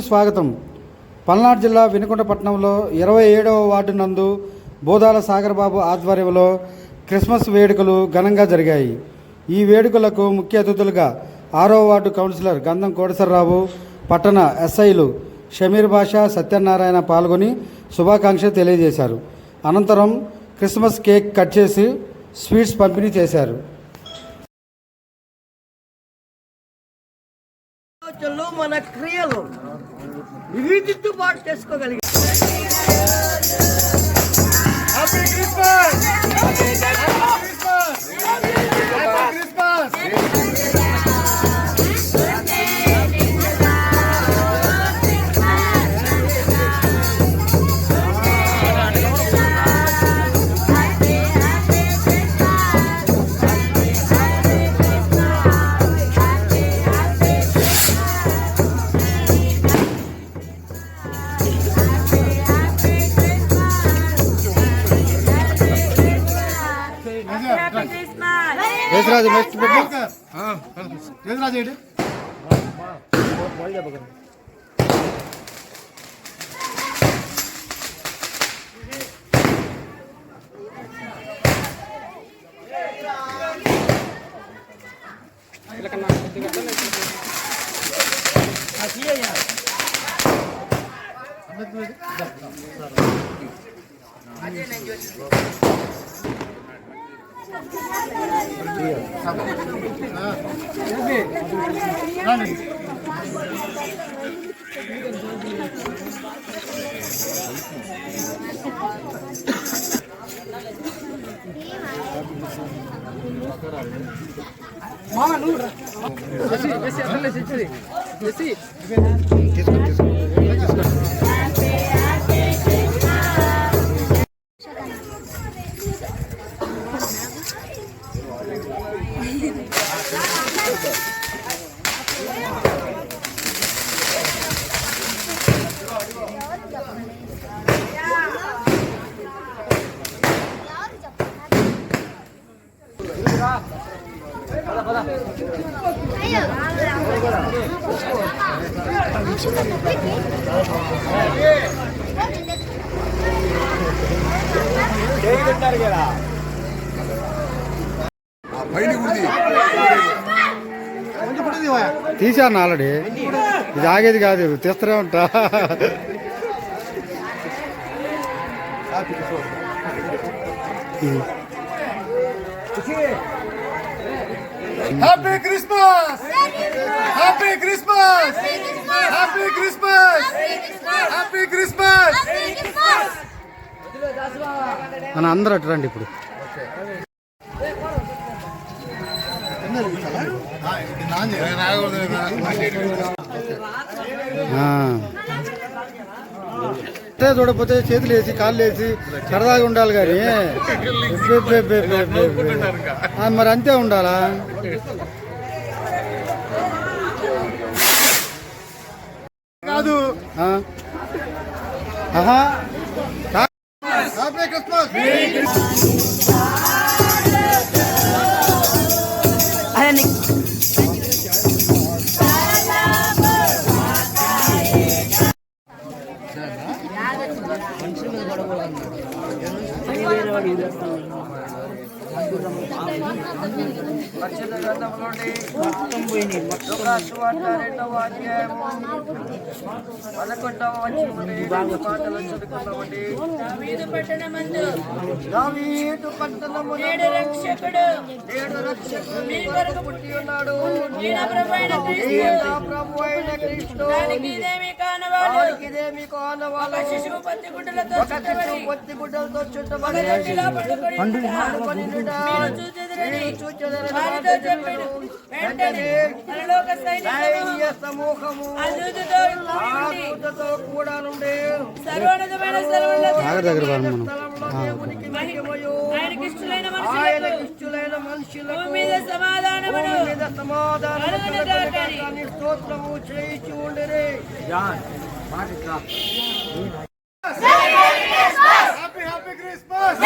న్యూస్కి స్వాగతం. పల్నాడు జిల్లా వినుకొండపట్నంలో ఇరవై ఏడవ వార్డు నందు బోదాల సాగర్బాబు ఆధ్వర్యంలో క్రిస్మస్ వేడుకలు ఘనంగా జరిగాయి. ఈ వేడుకలకు ముఖ్య అతిథులుగా ఆరో వార్డు కౌన్సిలర్ గంధం కోటేశ్వరరావు పట్టణ ఎస్ఐలు షమీర్ బాషా సత్యనారాయణ పాల్గొని శుభాకాంక్షలు తెలియజేశారు. అనంతరం క్రిస్మస్ కేక్ కట్ చేసి స్వీట్స్ పంపిణీ చేశారు. మన క్రియలు రిదిద్దుబాటు చేసుకోగలిగారు ಯಜರಾಜ್ ನೆಕ್ಸ್ಟ್ ಬಿಟ್ಟು ಹಾಂ ಯಜರಾಜ್ ಹೇಳಿ ಅದೇ ನಾನು ಯೋಚನೆ దిద్దుబాటు చేసుకోగలిగి యేసురాజు నెక్స్ట్ పెట్టు తీశాను ఆల్రెడీ. ఇది ఆగేది కాదు తీస్తూనే ఉంటా. Happy Christmas happy Christmas happy Christmas happy Christmas మన అందరూ అటు రండి ఇప్పుడు. అంతే చూడకపోతే చేతులు వేసి కాళ్ళు వేసి సరదాగా ఉండాలి కానీ మరి అంతే ఉండాలా కాదు? ఆహా హ్యాపీ క్రిస్మస్ పరిశుద్ధ గ్రంథంలోని లోకాసువార్త రెండవ అధ్యాయము పదకొండవ వచనముని మాటలు చదువుకున్నామండి దావీదు పట్టణమందు దావీదు నేడు రక్షకుడు నేడు రక్షకుడు మీ కొరకు పుట్టి ఉన్నాడు ఈయన క్రీస్తు ప్రభు అయిన క్రీస్తు దానికి ఇదేమి కానవాడు ఇదేమి ఒక శిశువు పత్తి గుడ్డలతో ఒక గుడ్డలతో చుట్టబడి పడుకొని పడుకొని మీరు చూచెదరని వారితో చెప్పాడు వెంటనే పరలోక సైన్య సమూహము ఆ కూడి నుండి సర్వోన్నతమైన స్థలములకు ఆగర్ దగ్గర బాగా మనం స్థలంలో దేవునికి మహిమయు. ఆయనకి ఇష్టలైన ఆయన మనుషులకు ఇష్టులైన మనుషులకు భూమి మీద సమాధానమును భూమి మీద సమాధానం కలుగును గాకని. కలుగును స్తోత్రము చేయించి ఉండిరి. Happy happy Christmas